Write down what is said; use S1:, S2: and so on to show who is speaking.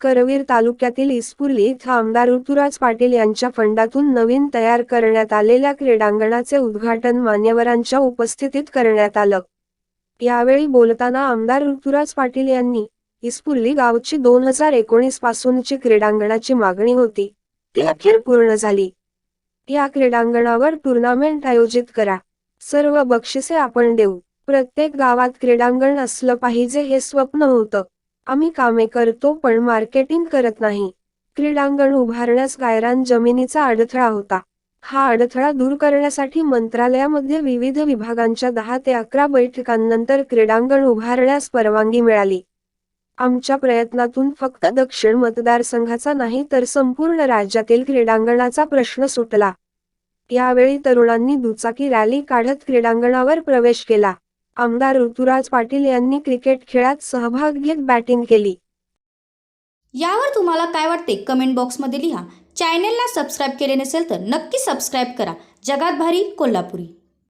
S1: करवीर तालुक्यातील इस्पुर्ली इथं आमदार ऋतुराज पाटील यांच्या फंडातून नवीन तयार करण्यात आलेल्या क्रीडांगणाचे उद्घाटन मान्यवरांच्या उपस्थितीत करण्यात आलं. यावेळी बोलताना आमदार ऋतुराज पाटील यांनी इस्पुर्ली गावची दोन हजार एकोणीस पासूनची क्रीडांगणाची मागणी होती. ती अखेर पूर्ण झाली. या क्रीडांगणावर टुर्नामेंट आयोजित करा. सर्व बक्षिसे आपण देऊ. प्रत्येक गावात क्रीडांगण असलं पाहिजे हे स्वप्न होतं. आम्ही कामे करतो पण मार्केटिंग करत नाही. क्रीडांगण उभारण्यास गायरान जमिनीचा अडथळा होता. हा अडथळा दूर करण्यासाठी मंत्रालयामध्ये विविध विभागांच्या दहा ते अकरा बैठकांनंतर क्रीडांगण उभारण्यास परवानगी मिळाली. आमच्या प्रयत्नातून फक्त दक्षिण मतदारसंघाचा नाही तर संपूर्ण राज्यातील क्रीडांगणाचा प्रश्न सुटला. यावेळी तरुणांनी दुचाकी रॅली काढत क्रीडांगणावर प्रवेश केला. आमदार ऋतुराज पाटील यांनी क्रिकेट खेळात सहभाग घेत बॅटिंग केली.
S2: यावर तुम्हाला काय वाटते? कमेंट बॉक्समध्ये लिहा. चॅनेलला सबस्क्राईब केले नसेल तर नक्की सबस्क्राईब करा. जगात भारी कोल्हापुरी.